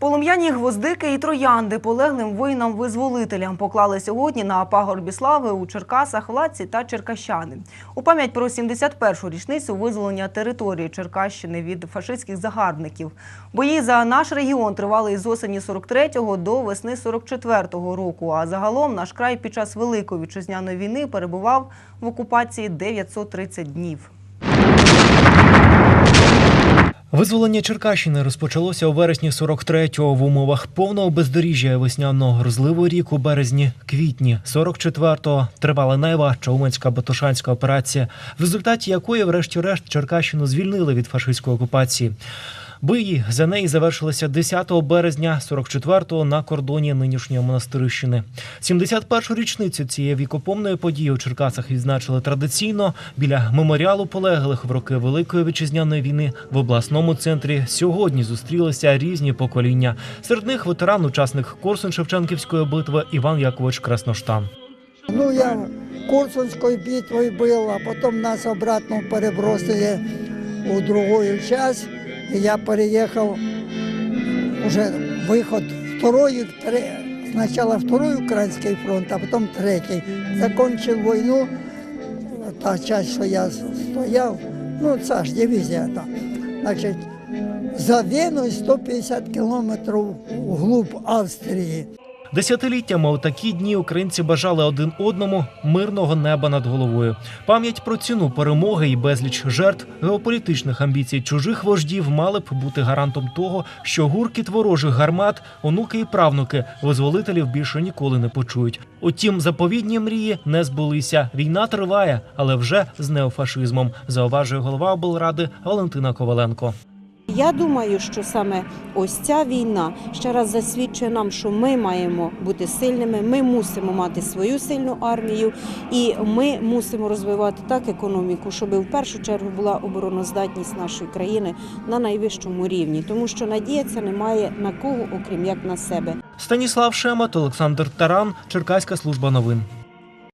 Полум'яні гвоздики і троянди полеглим воїнам-визволителям поклали сьогодні на пагорбі слави у Черкасах, Владці та Черкащани. У пам'ять про 71-шу річницю визволення території Черкащини від фашистських загарбників. Бої за наш регіон тривали із осені 43-го до весни 44-го року. А загалом наш край під час Великої вітчизняної війни перебував в окупації 930 днів. Визволення Черкащини розпочалося у вересні 43-го в умовах повного бездоріжжя весняного розливу рік у березні-квітні 44-го тривала найважча уманська батушанська операція, в результаті якої, врешті-решт, Черкащину звільнили від фашистської окупації. Бої за неї завершилися 10 березня 44-го на кордоні нинішньої монастирищини. 71-шу річницю цієї вікопомної події у Черкасах відзначили традиційно біля меморіалу полеглих в роки Великої вітчизняної війни в обласному центрі. Сьогодні зустрілися різні покоління. Серед них ветеран, учасник Корсун-Шевченківської битви Іван Якович Красноштан. Ну, я Курсунською битвою був, а потім нас обратно перебросили у другую часть. И я переехал уже выход второй, сначала второй Украинский фронт, а потом третий. Закончил войну, та часть, що я стояв, ну це ж дивізія там. Значить, за Веною 150 кілометрів вглуб Австрії. Десятиліттями у такі дні українці бажали один одному мирного неба над головою. Пам'ять про ціну перемоги і безліч жертв геополітичних амбіцій чужих вождів мали б бути гарантом того, що гуркіт ворожих гармат, онуки і правнуки визволителів більше ніколи не почують. Утім, заповідні мрії не збулися. Війна триває, але вже з неофашизмом, зауважує голова облради Валентина Коваленко. Я думаю, що саме ось ця війна ще раз засвідчує нам, що ми маємо бути сильними, ми мусимо мати свою сильну армію, і ми мусимо розвивати так економіку, щоб в першу чергу була обороноздатність нашої країни на найвищому рівні, тому що надіятися немає на кого, окрім як на себе. Станіслав Шемет, Олександр Таран, Черкаська служба новин.